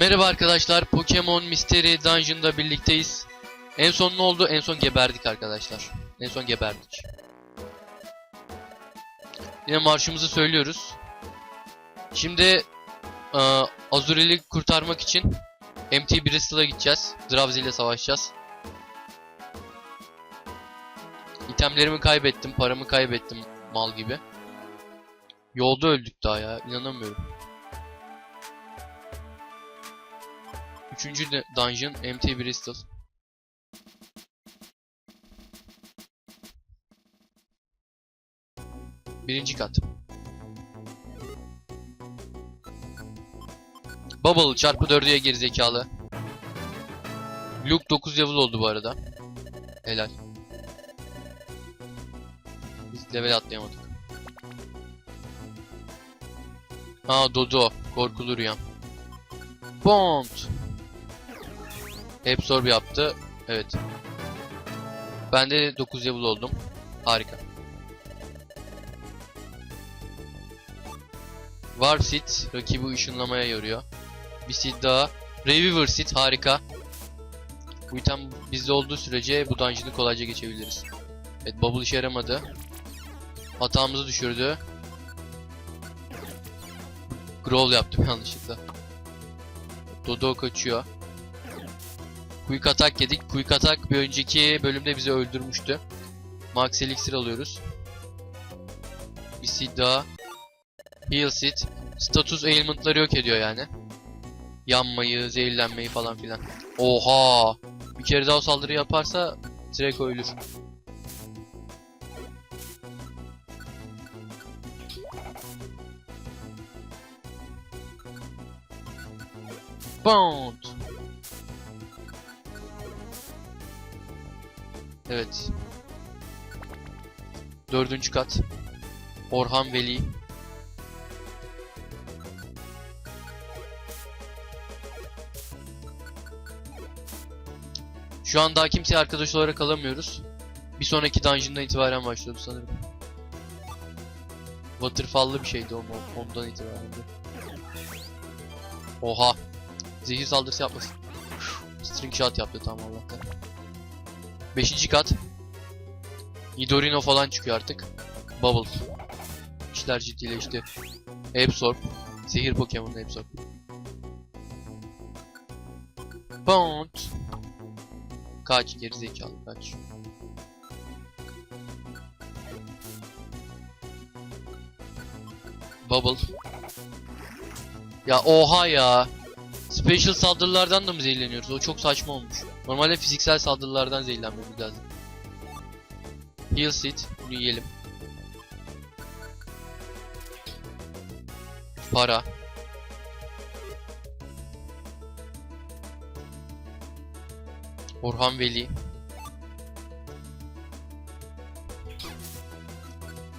Merhaba arkadaşlar, Pokemon Mystery Dungeon'da birlikteyiz. En son ne oldu? En son geberdik arkadaşlar. En son geberdik. Yine marşımızı söylüyoruz. Şimdi eee Azuriel'i kurtarmak için MT Bristol'a gideceğiz. Drowsy ile savaşacağız. İtemlerimi kaybettim, paramı kaybettim mal gibi. Yolda öldük daha ya, inanamıyorum. Üçüncü dungeon MT Bristol. Birinci kat. Bubble çarpı 4'e gerizekalı. Luke 9 level oldu bu arada. Helal. Biz level atlayamadık. Ha Dodo. Korkulu rüyam. Bond. Absorb yaptı. Evet. Ben de 9 level oldum. Harika. Warp Seed rakibi ışınlamaya yoruyor. Bir seed daha. Reviver Seed harika. Bu item bizde olduğu sürece bu dungeon'ı kolayca geçebiliriz. Evet Bubble işe yaramadı. Hatamızı düşürdü. Growl yaptım yanlışlıkla. Dodo kaçıyor. Quick atak yedik. Quick atak bir önceki bölümde bizi öldürmüştü. Max Elixir alıyoruz. Bir seed daha. Heal seed. Status ailment'ları yok ediyor yani. Yanmayı, zehirlenmeyi falan filan. Oha! Bir kere daha o saldırı yaparsa direkt ölür. Bound. Evet. Dördüncü kat. Orhan Veli. Şu an daha kimseye arkadaş olarak alamıyoruz. Bir sonraki dungeon'dan itibaren başlıyordu sanırım. Waterfall'lı bir şeydi o ondan itibaren de. Oha. Zehir saldırısı yapmasın. String shot yaptı tam Allah'tan. Beşinci kat. Nidorino falan çıkıyor artık. Bubble. İşler ciddileşti. Absorb. Zehir Pokemon Absorb. Bound. Kaç gerizekalı kaç. Bubble. Ya oha ya. Special saldırılardan da mı zehirleniyoruz? O çok saçma olmuş. Normalde fiziksel saldırılardan zehirlenmemiz lazım. Heal Seed. Bunu yiyelim. Para. Orhan Veli.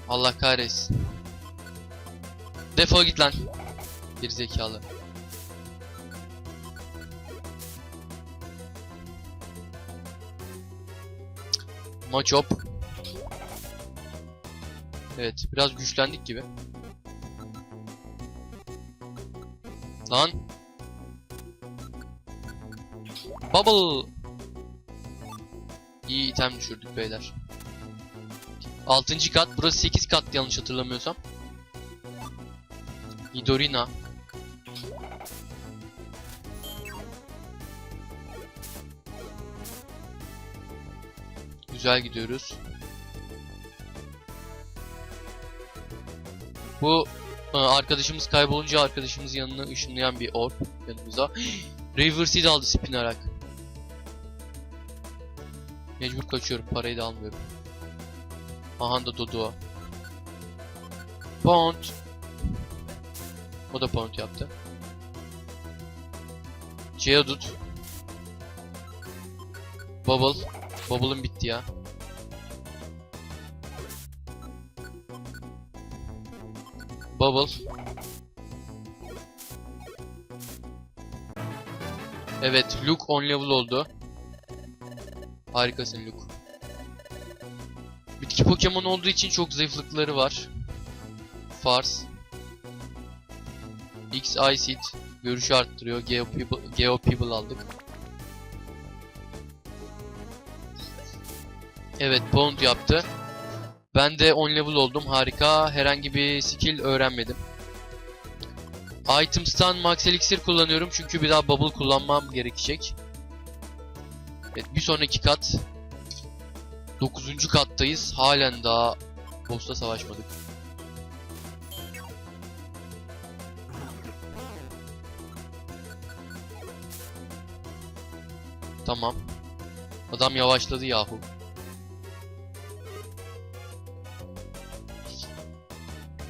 Allah kahretsin. Defol git lan. Gerizekalı. Machop. Evet, biraz güçlendik gibi. Lan. Bubble. İyi item düşürdük beyler. 6. kat, burası 8 kat yanlış hatırlamıyorsam. Idorina. Güzel gidiyoruz. Bu e, arkadaşımız kaybolunca arkadaşımız yanına ışınlayan bir orb yanımıza. River Seed aldı Spinarak. Mecbur kaçıyorum. Parayı da almıyorum. Aha da Dodo. Pound. O da pound yaptı. Geodude. Bubble. Bubble'ın bitti ya. Bubble. Evet, Luke 10 level oldu. Harikasın Luke. Bitki Pokemon olduğu için çok zayıflıkları var. Fars. X Iced görüşü arttırıyor. Geopeople, Geopeople aldık. Evet Pound yaptı. Ben de 10 level oldum. Harika. Herhangi bir skill öğrenmedim. Items'tan Max Elixir kullanıyorum çünkü bir daha bubble kullanmam gerekecek. Evet bir sonraki kat 9. kattayız. Halen daha boss'la savaşmadık. Tamam. Adam yavaşladı yahu.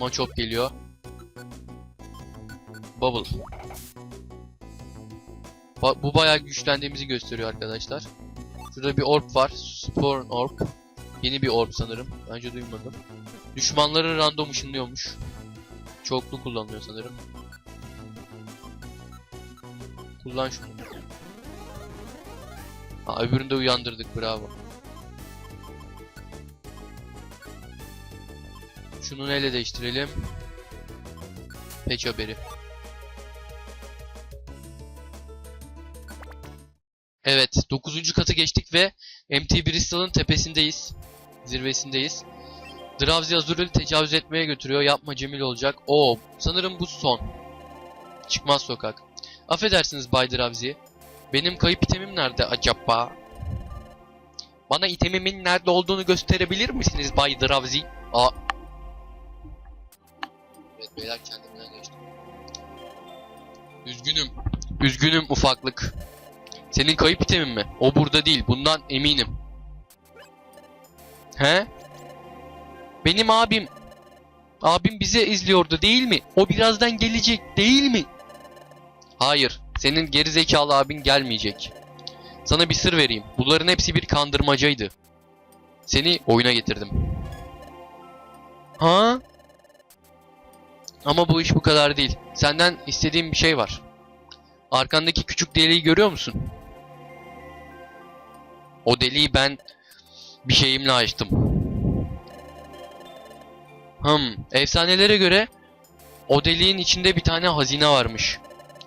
Machop geliyor. Bubble. Ba- bu bayağı güçlendiğimizi gösteriyor arkadaşlar. Şurada bir orb var. Sporn orb. Yeni bir orb sanırım. Bence duymadım. Düşmanları random ışınlıyormuş. Çoklu kullanılıyor sanırım. Kullan şunu. Ha öbürünü de uyandırdık bravo. Şunu neyle değiştirelim? Patch haberi. Evet 9. katı geçtik ve MT Bristol'ın tepesindeyiz. Zirvesindeyiz. Drowsy Azur'u tecavüz etmeye götürüyor. Yapma Cemil olacak. Oo sanırım bu son. Çıkmaz sokak. Affedersiniz Bay Drowsy. Benim kayıp itemim nerede acaba? Bana itemimin nerede olduğunu gösterebilir misiniz Bay Drowsy? Aa. Evet beyler kendimden geçtim. Üzgünüm. Üzgünüm ufaklık. Senin kayıp itemin mi? O burada değil. Bundan eminim. He? Benim abim. Abim bize izliyordu değil mi? O birazdan gelecek değil mi? Hayır. Senin gerizekalı abin gelmeyecek. Sana bir sır vereyim. Bunların hepsi bir kandırmacaydı. Seni oyuna getirdim. Ha? Ama bu iş bu kadar değil. Senden istediğim bir şey var. Arkandaki küçük deliği görüyor musun? O deliği ben bir şeyimle açtım. Hmm, efsanelere göre o deliğin içinde bir tane hazine varmış.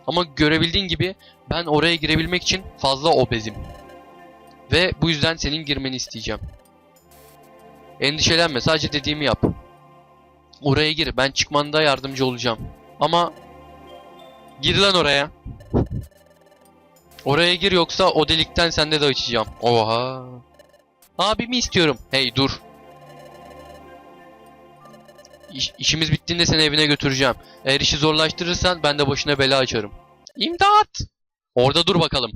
Ama görebildiğin gibi ben oraya girebilmek için fazla obezim. Ve bu yüzden senin girmeni isteyeceğim. Endişelenme, sadece dediğimi yap. Oraya gir, ben çıkmanda yardımcı olacağım. Ama gir lan oraya. Oraya gir yoksa o delikten sende de açacağım. Oha. Abimi istiyorum. Hey dur. İş, işimiz bittiğinde seni evine götüreceğim. Eğer işi zorlaştırırsan ben de başına bela açarım. İmdat! Orada dur bakalım.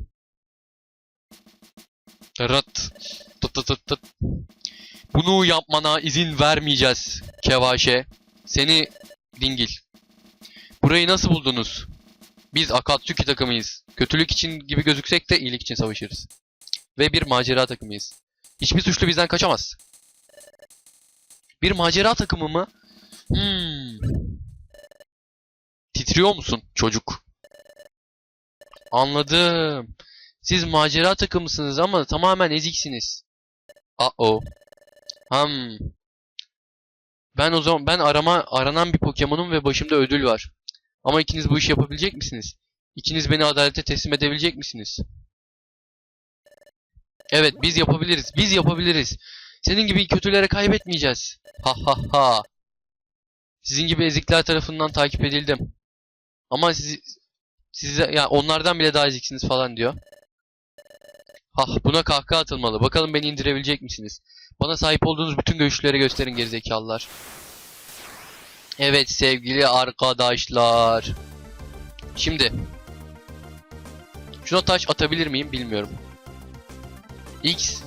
Rıt. Tıt tıt tıt tıt. Bunu yapmana izin vermeyeceğiz Kevaşe. Seni dingil. Burayı nasıl buldunuz? Biz Akatsuki takımıyız. Kötülük için gibi gözüksek de iyilik için savaşırız. Ve bir macera takımıyız. Hiçbir suçlu bizden kaçamaz. Bir macera takımı mı? Hmm. Titriyor musun çocuk? Anladım. Siz macera takımısınız ama tamamen eziksiniz. Uh-oh. Hmm. Ben o zaman ben arama aranan bir Pokemon'um ve başımda ödül var. Ama ikiniz bu işi yapabilecek misiniz? İkiniz beni adalete teslim edebilecek misiniz? Evet biz yapabiliriz. Biz yapabiliriz. Senin gibi kötülere kaybetmeyeceğiz. Ha ha ha. Sizin gibi ezikler tarafından takip edildim. Ama sizi size ya onlardan bile daha eziksiniz falan diyor. Hah buna kahkaha atılmalı. Bakalım beni indirebilecek misiniz? Bana sahip olduğunuz bütün güçleri gösterin gerizekalılar. Evet sevgili arkadaşlar. Şimdi. Şuna taş atabilir miyim bilmiyorum. X.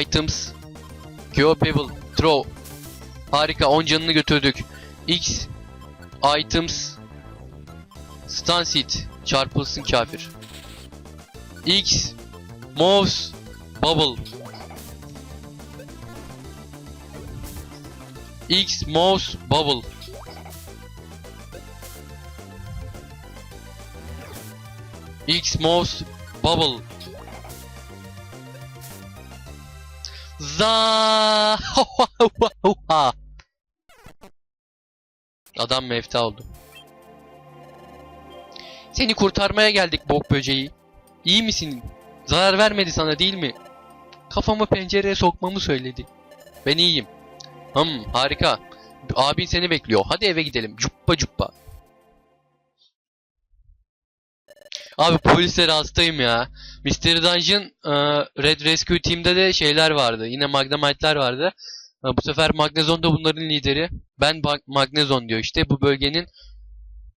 Items. Geopebble. Throw. Harika 10 canını götürdük. X. Items. Stun Seed. Çarpılsın kafir. X. Moves. Bubble. X mouse bubble. X mouse bubble. Za Adam mefta oldu. Seni kurtarmaya geldik bok böceği. İyi misin? Zarar vermedi sana değil mi? Kafamı pencereye sokmamı söyledi. Ben iyiyim. Hım harika. Abin seni bekliyor. Hadi eve gidelim. Cuppa cuppa. Abi polislere hastayım ya. Mystery Dungeon e, Red Rescue Team'de de şeyler vardı. Yine Magnemite'ler vardı. E, Bu sefer Magnezon da bunların lideri. Ben Mag- Magnezon diyor işte. Bu bölgenin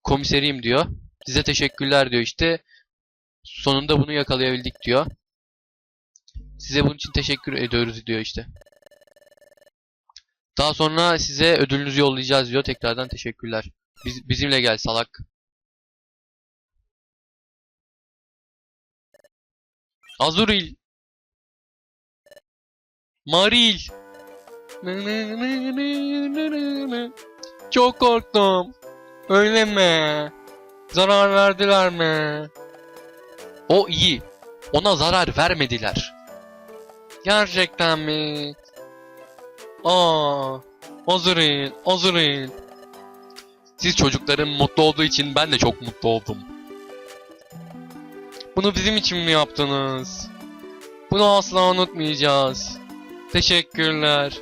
komiseriyim diyor. Size teşekkürler diyor işte. Sonunda bunu yakalayabildik diyor. Size bunun için teşekkür ediyoruz diyor işte. Daha sonra size ödülünüzü yollayacağız diyor. Tekrardan teşekkürler. Biz, bizimle gel salak. Azuril. Maril. Çok korktum. Öyle mi? Zarar verdiler mi? O iyi. Ona zarar vermediler. Gerçekten mi? Aa, Azuril, Azuril. Siz çocukların mutlu olduğu için ben de çok mutlu oldum. Bunu bizim için mi yaptınız? Bunu asla unutmayacağız. Teşekkürler.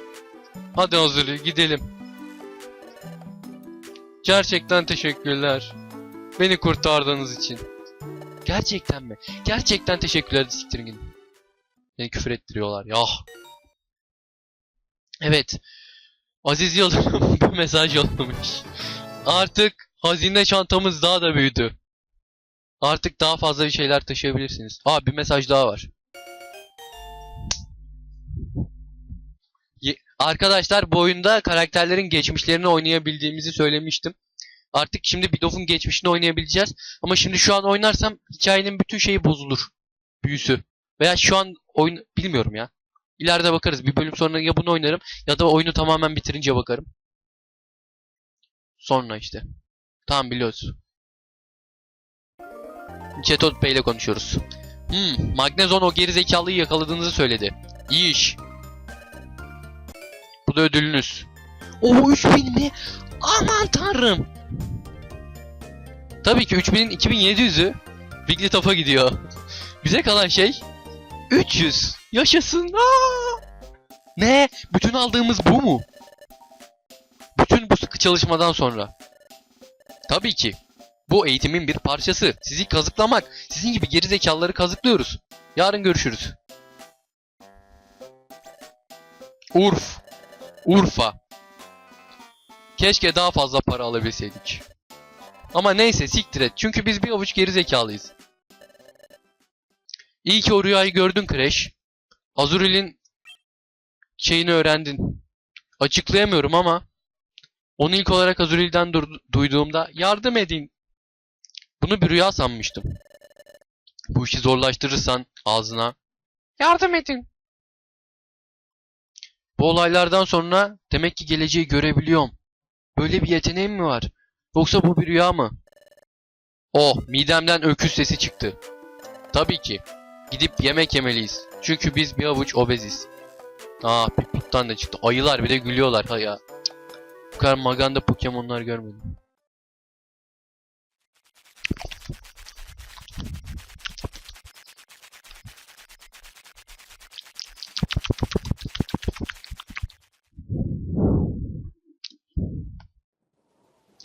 Hadi Azuril gidelim. Gerçekten teşekkürler. Beni kurtardığınız için. Gerçekten mi? Gerçekten teşekkürler siktirin gidin. Beni küfür ettiriyorlar ya. Evet. Aziz Yıldırım bir mesaj yollamış. Artık hazine çantamız daha da büyüdü. Artık daha fazla bir şeyler taşıyabilirsiniz. Aa bir mesaj daha var. Arkadaşlar bu oyunda karakterlerin geçmişlerini oynayabildiğimizi söylemiştim. Artık şimdi Bidof'un geçmişini oynayabileceğiz. Ama şimdi şu an oynarsam hikayenin bütün şeyi bozulur. Büyüsü. Veya şu an oyun bilmiyorum ya. İleride bakarız. Bir bölüm sonra ya bunu oynarım ya da oyunu tamamen bitirince bakarım. Sonra işte. Tamam biliyoruz. Chetot Bey ile konuşuyoruz. Hmm, Magnezon o gerizekalıyı yakaladığınızı söyledi. İyi iş. Bu da ödülünüz. O 3000 mi? Aman tanrım. Tabii ki 3000'in 2700'ü Wigglytuff'a gidiyor. Bize kalan şey 300. Yaşasın. Aa! Ne? Bütün aldığımız bu mu? Bütün bu sıkı çalışmadan sonra. Tabii ki. Bu eğitimin bir parçası. Sizi kazıklamak. Sizin gibi gerizekalıları kazıklıyoruz. Yarın görüşürüz. Urf. Urfa. Keşke daha fazla para alabilseydik. Ama neyse siktir et. Çünkü biz bir avuç gerizekalıyız. İyi ki o rüyayı gördün Crash. Azuril'in şeyini öğrendin. Açıklayamıyorum ama onu ilk olarak Azuril'den duyduğumda yardım edin. Bunu bir rüya sanmıştım. Bu işi zorlaştırırsan ağzına yardım edin. Bu olaylardan sonra demek ki geleceği görebiliyorum. Böyle bir yeteneğim mi var? Yoksa bu bir rüya mı? Oh, midemden öküz sesi çıktı. Tabii ki. Gidip yemek yemeliyiz. Çünkü biz bir avuç obeziz. Aa, Piput'tan da çıktı. Ayılar bir de gülüyorlar ha ya. Bu kadar maganda Pokemon'lar görmedim.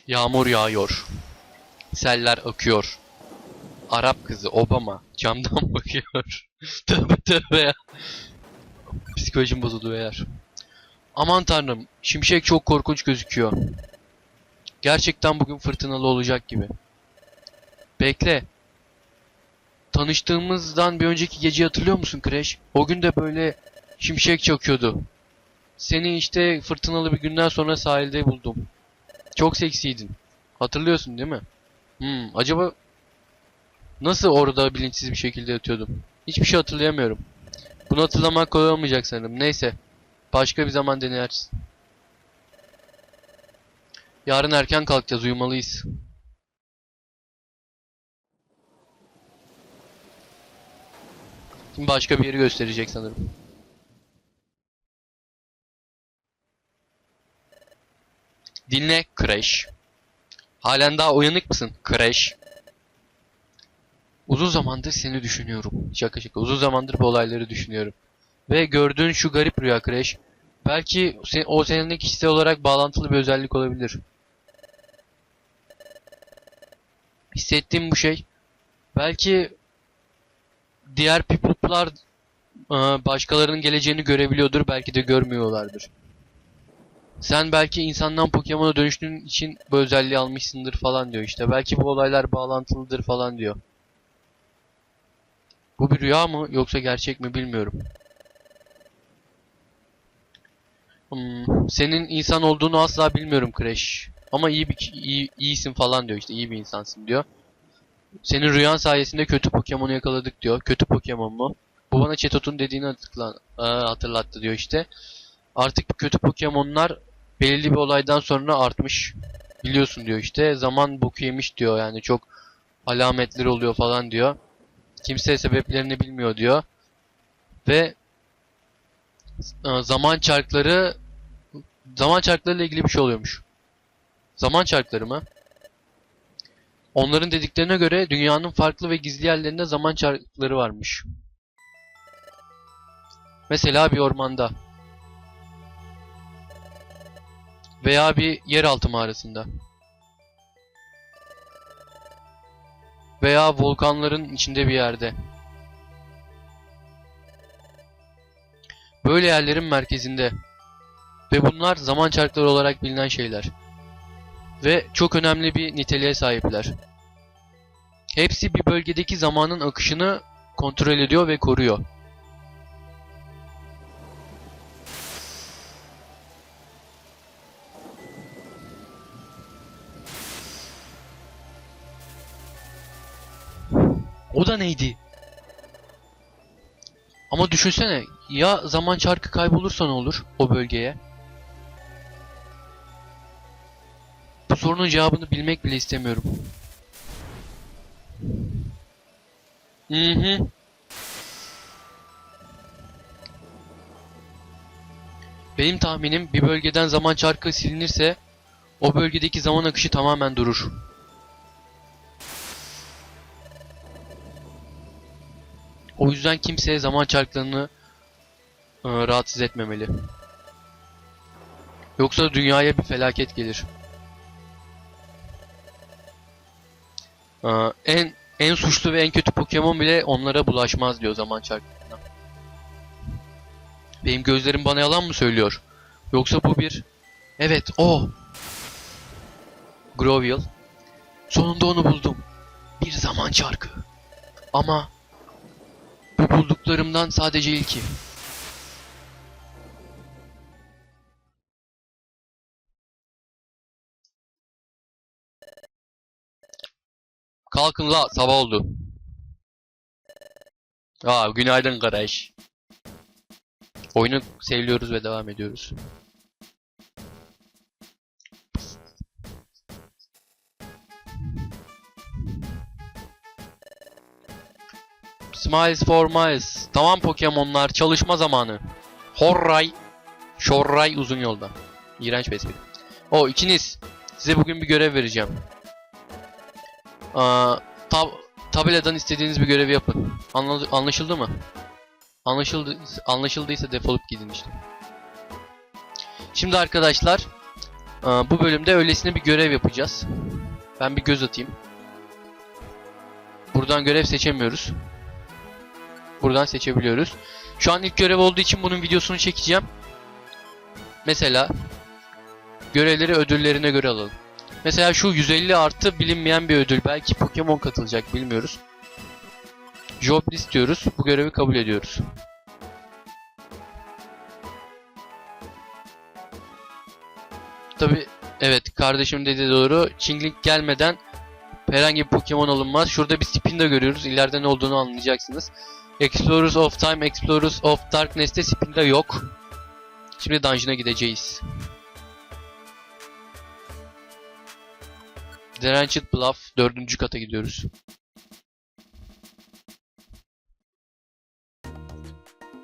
Yağmur yağıyor. Seller akıyor. Arap kızı Obama camdan bakıyor. tövbe tövbe ya. Psikolojim bozuldu beyler. Aman tanrım, şimşek çok korkunç gözüküyor. Gerçekten bugün fırtınalı olacak gibi. Bekle. Tanıştığımızdan bir önceki geceyi hatırlıyor musun Crash? O gün de böyle şimşek çakıyordu. Seni işte fırtınalı bir günden sonra sahilde buldum. Çok seksiydin. Hatırlıyorsun değil mi? Hmm, acaba nasıl orada bilinçsiz bir şekilde yatıyordum? Hiçbir şey hatırlayamıyorum. Bunu hatırlamak kolay olmayacak sanırım. Neyse. Başka bir zaman deneriz. Yarın erken kalkacağız. Uyumalıyız. Şimdi başka bir yeri gösterecek sanırım. Dinle Crash. Halen daha uyanık mısın Crash? Uzun zamandır seni düşünüyorum. Şaka şaka. Uzun zamandır bu olayları düşünüyorum. Ve gördüğün şu garip rüya Crash. Belki o seninle kişisel olarak bağlantılı bir özellik olabilir. Hissettiğim bu şey. Belki diğer people'lar başkalarının geleceğini görebiliyordur. Belki de görmüyorlardır. Sen belki insandan Pokemon'a dönüştüğün için bu özelliği almışsındır falan diyor işte. Belki bu olaylar bağlantılıdır falan diyor. Bu bir rüya mı yoksa gerçek mi bilmiyorum. Hmm, senin insan olduğunu asla bilmiyorum Crash. Ama iyi bir iyi, iyisin falan diyor işte iyi bir insansın diyor. Senin rüyan sayesinde kötü Pokemon'u yakaladık diyor. Kötü Pokemon mu? Bu bana Chetot'un dediğini hatırla, Aa, hatırlattı diyor işte. Artık kötü Pokemon'lar belirli bir olaydan sonra artmış. Biliyorsun diyor işte. Zaman boku yemiş diyor yani çok alametleri oluyor falan diyor. Kimse sebeplerini bilmiyor diyor. Ve e, zaman çarkları zaman çarkları ile ilgili bir şey oluyormuş. Zaman çarkları mı? Onların dediklerine göre dünyanın farklı ve gizli yerlerinde zaman çarkları varmış. Mesela bir ormanda. Veya bir yeraltı mağarasında. Veya volkanların içinde bir yerde. Böyle yerlerin merkezinde. Ve bunlar zaman çarkları olarak bilinen şeyler. Ve çok önemli bir niteliğe sahipler. Hepsi bir bölgedeki zamanın akışını kontrol ediyor ve koruyor. Da neydi? Ama düşünsene ya zaman çarkı kaybolursa ne olur o bölgeye? Bu sorunun cevabını bilmek bile istemiyorum. Hı hı. Benim tahminim bir bölgeden zaman çarkı silinirse o bölgedeki zaman akışı tamamen durur. O yüzden kimseye zaman çarklarını e, rahatsız etmemeli. Yoksa dünyaya bir felaket gelir. E, en en suçlu ve en kötü Pokemon bile onlara bulaşmaz diyor zaman çarklarına. Benim gözlerim bana yalan mı söylüyor? Yoksa bu bir... Evet o. Grovyle. Sonunda onu buldum. Bir zaman çarkı. Ama bu bulduklarımdan sadece ilki. Kalkın la sabah oldu. Aa günaydın kardeş. Oyunu seviliyoruz ve devam ediyoruz. Smiles for miles. Tamam Pokemon'lar çalışma zamanı. Horray. Şorray uzun yolda. İğrenç bir espri. O ikiniz. Size bugün bir görev vereceğim. Aa, tab tabeladan istediğiniz bir görevi yapın. Anla anlaşıldı mı? Anlaşıldı anlaşıldıysa defolup gidin işte. Şimdi arkadaşlar aa, bu bölümde öylesine bir görev yapacağız. Ben bir göz atayım. Buradan görev seçemiyoruz. Buradan seçebiliyoruz. Şu an ilk görev olduğu için bunun videosunu çekeceğim. Mesela görevleri ödüllerine göre alalım. Mesela şu 150 artı bilinmeyen bir ödül. Belki Pokemon katılacak bilmiyoruz. Job list diyoruz. Bu görevi kabul ediyoruz. Tabi evet kardeşim dediği doğru. Chingling gelmeden herhangi bir Pokemon alınmaz. Şurada bir spin de görüyoruz. İleride ne olduğunu anlayacaksınız. Explorers of Time, Explorers of Darkness'te spinde yok. Şimdi dungeon'a gideceğiz. Drenched Bluff dördüncü kata gidiyoruz.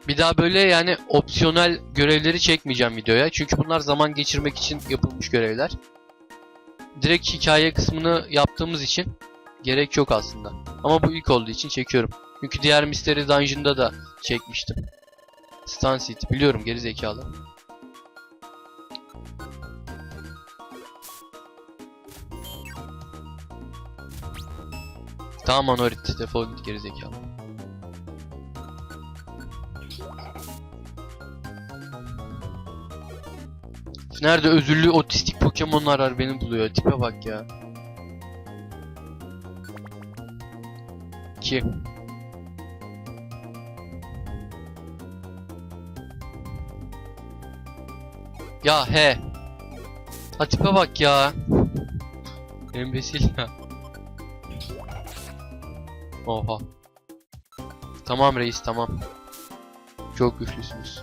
Bir daha böyle yani opsiyonel görevleri çekmeyeceğim videoya. Çünkü bunlar zaman geçirmek için yapılmış görevler. Direkt hikaye kısmını yaptığımız için Gerek yok aslında. Ama bu ilk olduğu için çekiyorum. Çünkü diğer Mystery Dungeon'da da çekmiştim. Stun City. Biliyorum geri zekalı. Tamam Anorit. Defol git geri zekalı. Nerede özürlü otistik Pokemon'lar var beni buluyor. Tipe bak ya. Kim? Ya he. Ha tipe bak ya. Embesil ya. Oha. Tamam reis tamam. Çok güçlüsünüz.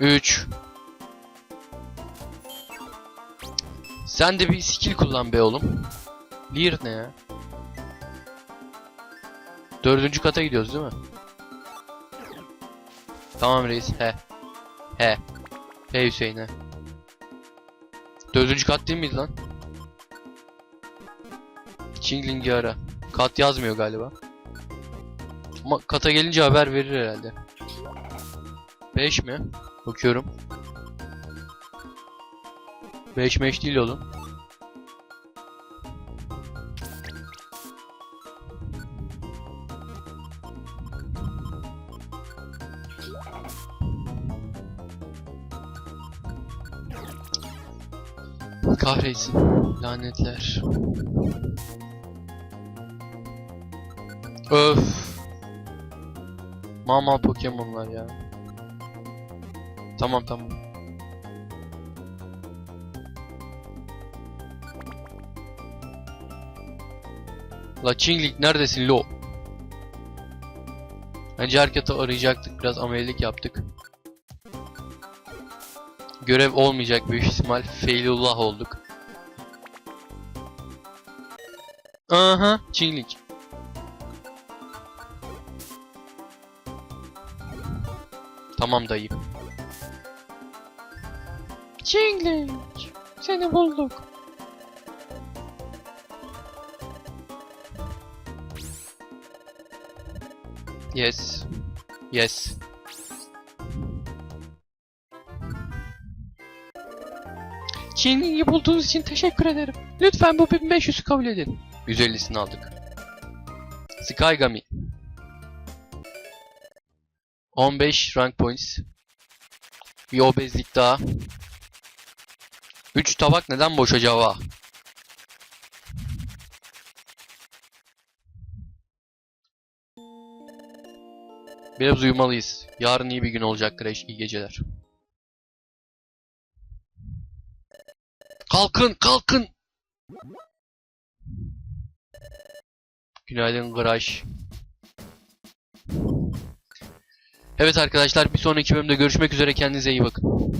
3 Sen de bir skill kullan be oğlum. Lear ne ya? Dördüncü kata gidiyoruz değil mi? Tamam reis he. He. He Hüseyin he. Dördüncü kat değil miydi lan? Chingling'i ara. Kat yazmıyor galiba. Ama kata gelince haber verir herhalde. 5 mi? Bakıyorum. 5 meş değil oğlum. Kahretsin. Lanetler. Öf. Mama Pokemon'lar ya. Tamam tamam. La Chingling neredesin lo? Bence herkese arayacaktık. Biraz amelilik yaptık. Görev olmayacak büyük ihtimal. Feylullah olduk. Aha, Chingling. Tamam dayı. Chingling. Seni bulduk. Yes. Yes. Chingling'i bulduğunuz için teşekkür ederim. Lütfen bu 1500'ü kabul edin. 150'sini aldık. Skygami. 15 rank points. Bir obezlik daha. 3 tabak neden boş acaba? Biraz uyumalıyız. Yarın iyi bir gün olacak Crash. İyi geceler. Kalkın kalkın. Günaydın Crash. Evet arkadaşlar bir sonraki bölümde görüşmek üzere kendinize iyi bakın.